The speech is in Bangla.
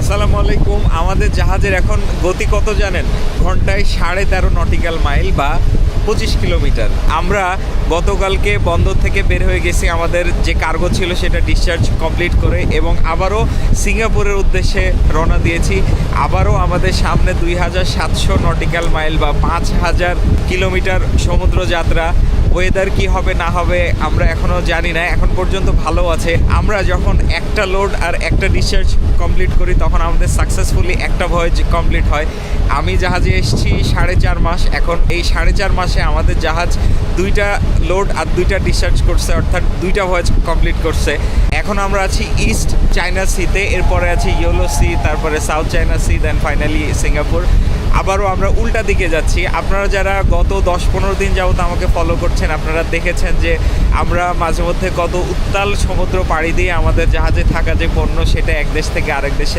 আসসালামু আলাইকুম। আমাদের জাহাজের এখন গতি কত জানেন? ঘন্টায় সাড়ে তেরো নটিক্যাল মাইল বা পঁচিশ কিলোমিটার। আমরা গতকালকে বন্দর থেকে বের হয়ে গেছি, আমাদের যে কার্গো ছিল সেটা ডিসচার্জ কমপ্লিট করে এবং আবারও সিঙ্গাপুরের উদ্দেশ্যে রওনা দিয়েছি। আবারও আমাদের সামনে দুই হাজার সাতশো নটিক্যাল মাইল বা পাঁচ হাজার কিলোমিটার সমুদ্র যাত্রা ওয়েদার কি হবে, না হবে, আমরা এখনও জানি না, এখন পর্যন্ত ভালো আছে। আমরা যখন একটা লোড আর একটা ডিসচার্জ কমপ্লিট করি, তখন আমাদের সাকসেসফুলি একটা ভয়েজ কমপ্লিট হয়। আমি জাহাজে এসেছি সাড়ে চার মাস, এখন এই সাড়ে চার মাসে আমাদের জাহাজ দুইটা লোড আর দুইটা ডিসচার্জ করছে, অর্থাৎ দুইটা ভয়েজ কমপ্লিট করছে। এখন আমরা আছি ইস্ট চায়না সিতে এরপরে আছি ইয়োলো সি তারপরে South China Sea then finally Singapore আবারও আমরা উল্টা দিকে যাচ্ছি। আপনারা যারা গত দশ পনেরো দিন যাবত আমাকে ফলো করছেন, আপনারা দেখেছেন যে আমরা মাঝে মধ্যে কত উত্তাল সমুদ্র পাড়ি দিয়ে আমাদের জাহাজে থাকা যে পণ্য, সেটা এক দেশ থেকে আরেক দেশে